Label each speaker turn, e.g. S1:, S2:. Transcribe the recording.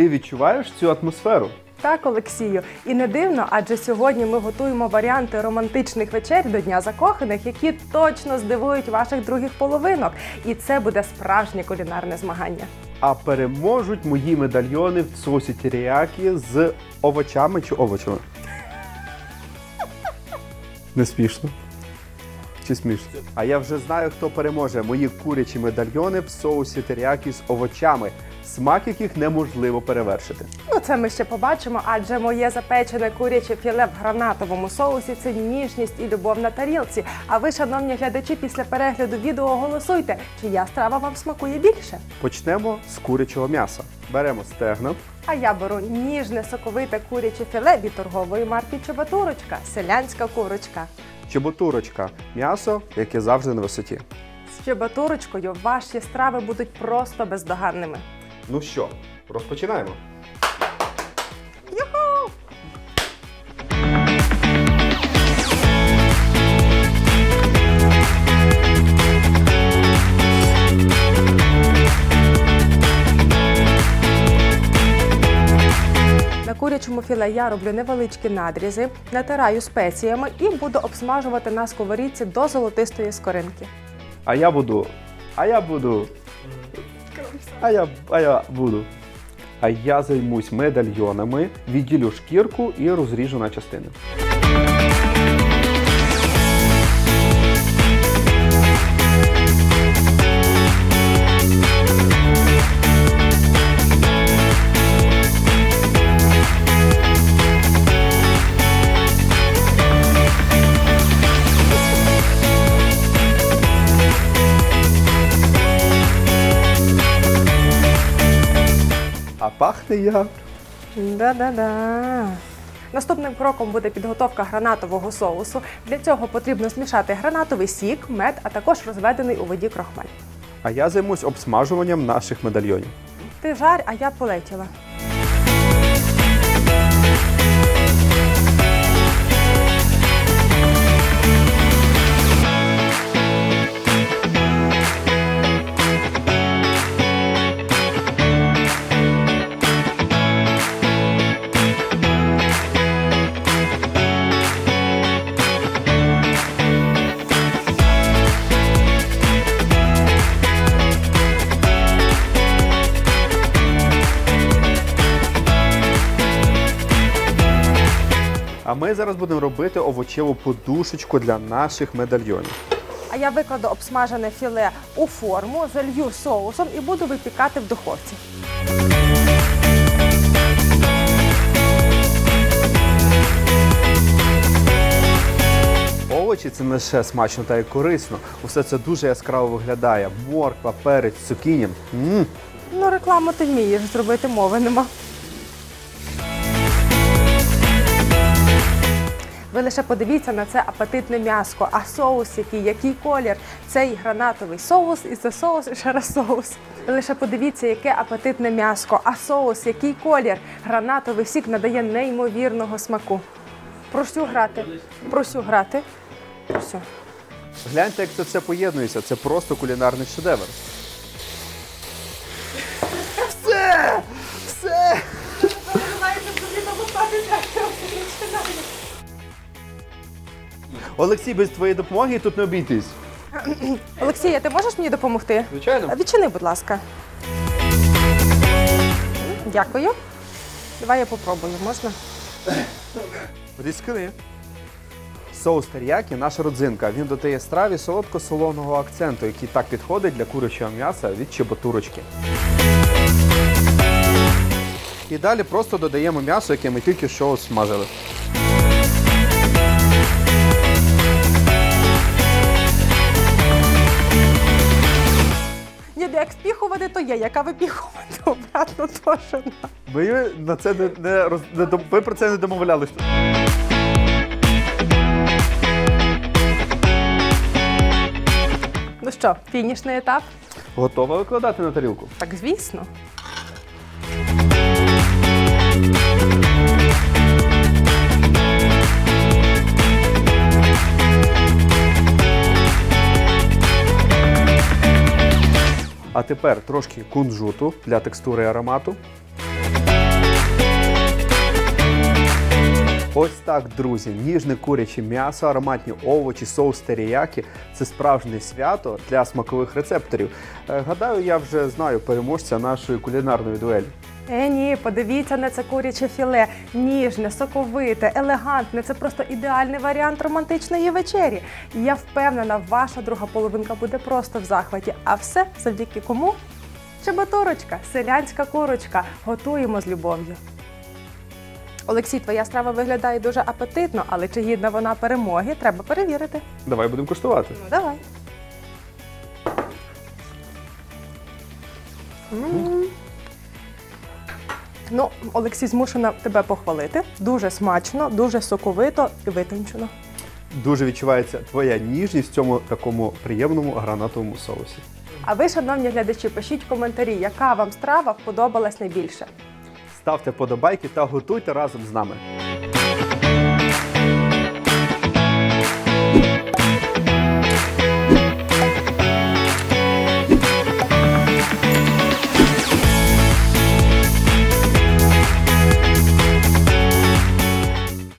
S1: ти відчуваєш цю атмосферу.
S2: Так, Олексію, і не дивно, адже сьогодні ми готуємо варіанти романтичних вечер до Дня закоханих, які точно здивують ваших других половинок. І це буде справжнє кулінарне змагання.
S1: А переможуть мої медальйони в соусі теріякі з овочами чи овочами. Не смішно. Чи смішно? А я вже знаю, хто переможе. Мої курячі медальйони в соусі теріякі з овочами, смак яких неможливо перевершити.
S2: Ну, це ми ще побачимо, адже моє запечене куряче філе в гранатовому соусі це ніжність і любов на тарілці. А ви, шановні глядачі, після перегляду відео голосуйте, чия страва вам смакує більше.
S1: Почнемо з курячого м'яса. Беремо стегна.
S2: А я беру ніжне соковите куряче філе від торгової марки Чебатурочка, селянська курочка.
S1: Чеботурочка м'ясо, яке завжди на висоті.
S2: З чебатурочкою ваші страви будуть просто бездоганними.
S1: Ну що, розпочинаємо.
S2: Юху! На курячому філе я роблю невеличкі надрізи, натираю спеціями і буду обсмажувати на сковорідці до золотистої скоринки.
S1: А я буду. А я буду. А я, а я буду. А я займусь медальйонами, відділю шкірку і розріжу на частини. Пахне як.
S2: Да-да-да. Наступним кроком буде підготовка гранатового соусу. Для цього потрібно змішати гранатовий сік, мед, а також розведений у воді крохмаль.
S1: А я займусь обсмажуванням наших медальйонів.
S2: Ти жарь, а я полетіла.
S1: А ми зараз будемо робити овочеву подушечку для наших медальйонів.
S2: А я викладу обсмажене філе у форму, залью соусом і буду випікати в духовці.
S1: Овочі це не лише смачно та й корисно. Усе це дуже яскраво виглядає. Морква, перець, цукіні. М.
S2: Ну, рекламу ти вмієш зробити, мови нема. Ви лише подивіться на це апетитне м'яско, а соус який, який колір. Цей гранатовий соус і це соус і ще раз соус. Ви лише подивіться, яке апетитне м'яско, а соус, який колір. Гранатовий сік надає неймовірного смаку. Прошу грати. Прошу грати. Прошу.
S1: Гляньте, як це все поєднується. Це просто кулінарний шедевр. Олексій, без твоєї допомоги тут не обійтись.
S2: Олексія, ти можеш мені допомогти?
S1: Звичайно.
S2: Відчини, будь ласка. Дякую. Давай я попробую, можна?
S1: Різкни. Соус теріякі – наша родзинка. Він додає страві солодко-солоного акценту, який так підходить для курячого м'яса від чеботурочки. І далі просто додаємо м'ясо, яке ми тільки що смажили.
S2: Впіхувати, то є, яка випіхувати, обратно теж.
S1: Ми на це не, не, роз, не дом- ми про це не домовлялися.
S2: Ну що, фінішний етап?
S1: Готова викладати на тарілку?
S2: Так, звісно.
S1: А тепер трошки кунжуту для текстури аромату. Ось так, друзі, ніжне куряче м'ясо, ароматні овочі, соус теріякі – це справжнє свято для смакових рецепторів. Е, Гадаю, я вже знаю переможця нашої кулінарної дуелі.
S2: Е, ні, подивіться на це куряче філе. Ніжне, соковите, елегантне. Це просто ідеальний варіант романтичної вечері. І я впевнена, ваша друга половинка буде просто в захваті. А все завдяки кому? Чебаторочка, селянська курочка. Готуємо з любов'ю. Олексій, твоя страва виглядає дуже апетитно, але чи гідна вона перемоги, треба перевірити.
S1: Давай будемо куштувати.
S2: Ну, давай. М. Ну, Олексій, змушена тебе похвалити. Дуже смачно, дуже соковито і витончено.
S1: Дуже відчувається твоя ніжність в цьому такому приємному гранатовому соусі.
S2: А ви, шановні глядачі, пишіть коментарі, яка вам страва сподобалась найбільше.
S1: Ставте подобайки та готуйте разом з нами.